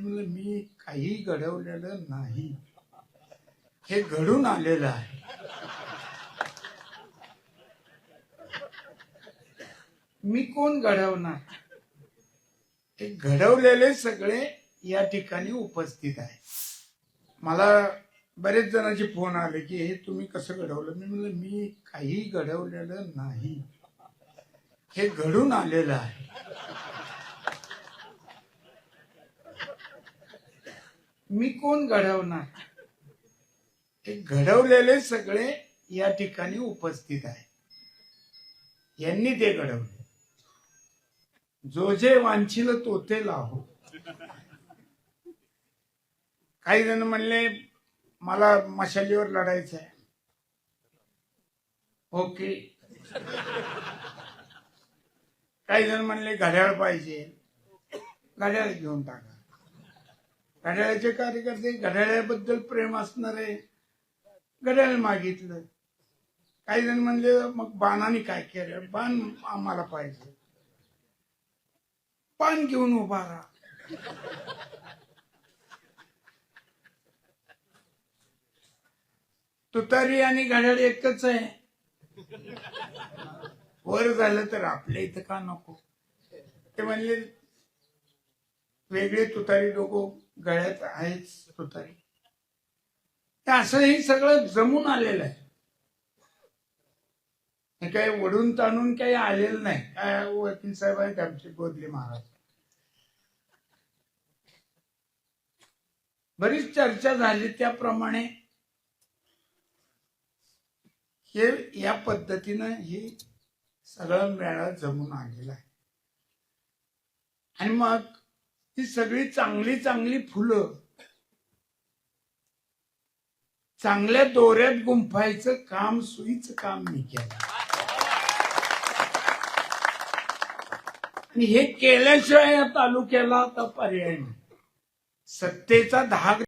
म्हणलं मी काही घडवलेलं नाही. हे घडून आलेलं आहे. मी कोण घडवणार? हे घडवलेले सगळे या ठिकाणी उपस्थित आहे. मला बरेच जणांचे फोन आले की हे तुम्ही कसं घडवलं? मी म्हणलं मी काही घडवलेलं नाही. हे घडून आलेलं आहे. मी कोण घडवणार? हे घडवलेले सगळे या ठिकाणी उपस्थित आहे यांनी ते घडवले. जो जे वांछिल तो ते लाहो. काही जण म्हणले मला मशालीवर लढायचं आहे. ओके. काही जण म्हणले घड्याळ पाहिजे. घड्याळ घेऊन टाका. घड्याळाचे कार्यकर्ते घड्याळाबद्दल प्रेम असणार आहे घड्याळ मागितलं. काही जण म्हणले मग बाणाने काय केलं? बाण आम्हाला पाहिजे. पान घेऊन उभा राहा. तुतारी आणि घड्याळ एकच आहे. वर झालं तर आपल्या इथं का नको? ते म्हणले वेगळे तुतारी लोक गळ्यात आहेच तुतारी. असं हे सगळं जमून आलेलं आहे. हे काही ओढून ताणून काही आलेलं नाही. काय वकील साहेब आहेत आमचे गोदले महाराज. बरीच चर्चा झाली त्याप्रमाणे. हे या पद्धतीनं हे सगळं मेळा जमून आलेला आहे. आणि मग ती सगळी चांगली चांगली फुलं. चांगल्या दोऱ्यात गुंफायचं काम सुईच काम मी केलं. आणि हे केल्याशिवाय या तालुक्याला आता पर्याय नाही. सत्तेचा धाग